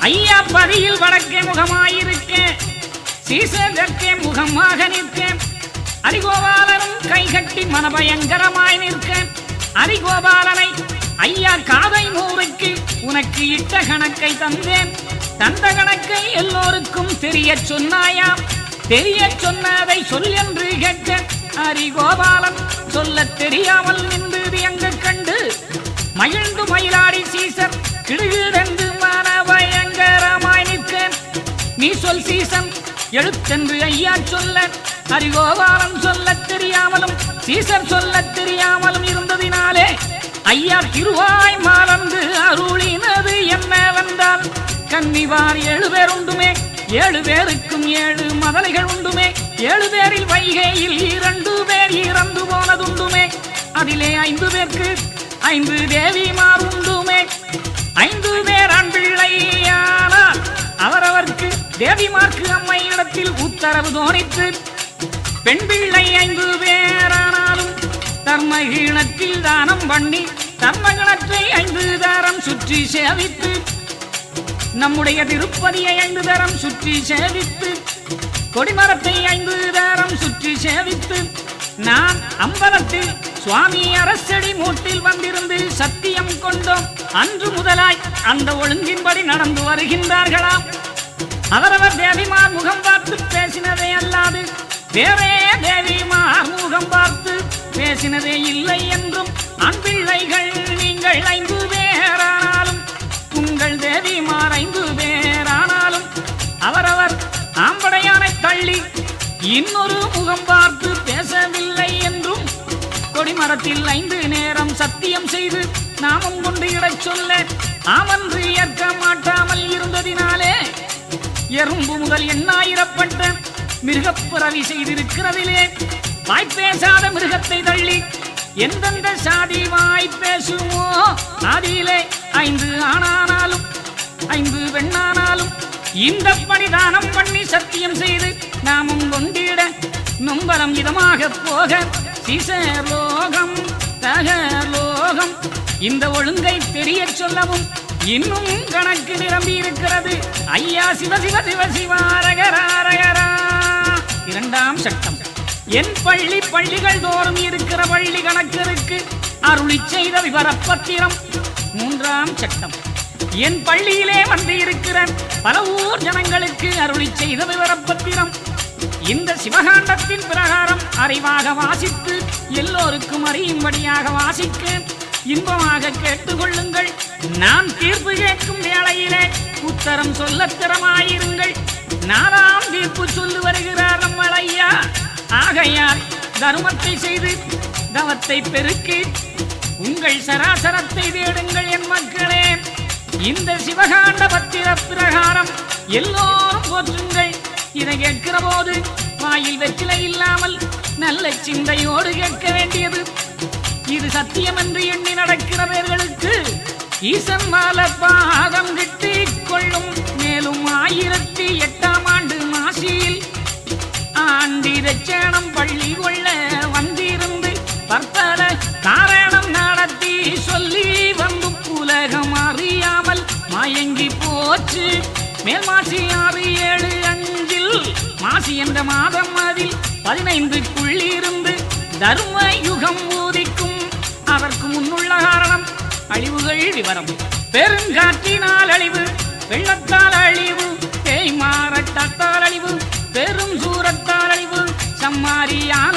ஐயா பதியில் வடக்கே முகமாயிருக்க சீசதற்கே முகமாக நிற்க அரிகோபாலனும் கைகட்டி மனபயங்கரமாய் நிற்க அரிகோபாலனை ஐயா காதை நூறுக்கு உனக்கு இட்ட கணக்கை தந்தேன். தந்த கணக்கை எல்லோருக்கும் தெரிய சொன்னாயாம். தெரிய சொன்னதை சொல் என்று கேட்க அரிகோபாலன் சொல்லத் தெரியாமல் நின்று சொல் சீசன். எழுத்தென்று ஐயா சொல்ல ஹரிகோபாலன் சொல்லத் தெரியாமலும் சீசர் சொல்லத் தெரியாமலும் இருந்ததினாலே ஐயா திருவாய் மாலந்து அருளினது என்னவென்றால் கன்னிவார் ஏழு பேர் உண்டுமே ஏழு பேருக்கும் ஏழு மதலைகள் உண்டுமே ஏழு பேரில் வைகையில் இரண்டு பேர் இறந்து போனதுண்டுமே அதிலே ஐந்து பேருக்கு ஐந்து தேவிமார் உண்டுமே. ஐந்து பேர் அன்பிள்ளையானால் அவரவர்க்கு தேவிமார்க்கு அம்மை இடத்தில் உத்தரவு தோணித்து பெண் பிள்ளை ஐந்து பேரானாலும் தர்மகீணத்தில் தானம் பண்ணி தர்மகணத்தை ஐந்து தாரம் சுற்றி சேவித்து நம்முடைய திருப்பதியை ஐந்து தரம் சுற்றி சேவித்து கொடிமரத்தை ஐந்து தரம் சுற்றி சேவித்து நான் அம்பலத்தில் சுவாமி அரசடி மூட்டில் வந்திருந்து சத்தியம் கொண்டோம். அன்று முதலாய் அந்த ஒழுங்கின்படி நடந்து வருகின்றார்களாம். அவரவர் தேவிமார் முகம் பார்த்து பேசினதே அல்லாது வேறே தேவிமார் முகம் பார்த்து பேசினதே இல்லை என்றும் அன்பிள்ளைகள் நீங்கள் ஐந்து பேரானாலும் உங்கள் தேவிமார் ஐந்து பேரானாலும் அவரவர் ஆம்படையானை தள்ளி இன்னொரு முகம் பார்த்து பேசவில்லை என்றும் கொடிமரத்தில் ஐந்து நேரம் சத்தியம் செய்து நாமம் கொண்டு இடச் சொல்ல ஆமன் மிருகப்புறவி செய்திருக்கிறதிலே வாய்ப்பேசாத மிருகத்தை தள்ளி எந்தெந்த சாதி வாய்ப்பேசுமோ அதிலே ஐந்து ஆணானாலும் ஐந்து பெண்ணானாலும் இந்த பணிதானம் பண்ணி சத்தியம் செய்து நாமும் கொண்டிட நொம்பலம் இதமாக போக சிசலோகம் தகலோகம் இந்த ஒழுங்கை தெரியச் சொல்லவும் இன்னும் கணக்கு நிரம்பி இருக்கிறது ஐயா சிவ சிவ சிவ சிவாரகராரகரா இரண்டாம் சட்டம். என் பள்ளி பள்ளிகள் தோறும் இருக்கிற பள்ளி கணக்கருக்கு அருளி செய்த விவரப்பத்திரம். மூன்றாம் சட்டம். என் பள்ளியிலே வந்து இருக்கிற பல ஊர் ஜனங்களுக்கு அருளி செய்த விவரப்பத்திரம். இந்த சிவகாண்டத்தின் பிரகாரம் அறிவாக வாசித்து எல்லோருக்கும் அறியும்படியாக வாசிக்க இன்பமாக கேட்டுக்கொள்ளுங்கள். நான் தீர்ப்பு கேட்கும் வேளையிலே உத்தரம் சொல்ல திறமாயிருங்கள் நாலாம் தீர்ப்பு சொல்லி வருகிறார் நம்மள் ஐயா. ஆகையால் தர்மத்தை செய்து தவத்தை பெருக்கி உங்கள் சராசரத்தை தேடுங்கள் என் மக்களே. இந்த சிவகாண்ட பத்திர பிரகாரம் எல்லோரும் போற்றுங்கள். இதை கேட்கிற போது வாயில் வெற்றிலை இல்லாமல் நல்ல சிந்தையோடு கேட்க வேண்டியது. இது சத்தியம் என்று எண்ணி நடக்கிறவர்களுக்கு ஈசன் மால பாதம் கிட்டிக் கொள்ளும். மேலும் ஆயிரத்தி எட்டாம் லட்சணம் பள்ளி கொள்ள வந்திருந்து பற்பல காரணம் நடத்தி சொல்லி வந்து புலகம் அறியாமல் மயங்கி போச்சு. மேல் மாசி ஆறு ஏழு அஞ்சில் மாசி என்ற மாதம் அதில் பதினைந்துக்குள்ளிருந்து தர்ம யுகம் ஊதிக்கும். அதற்கு முன்னுள்ள காரணம் அழிவுகள் விவரம். பெருங்காற்றினால் அழிவு வெள்ளத்தால் அழிவு தேய்மாரட்டத்தால் அழிவு हमारी आँख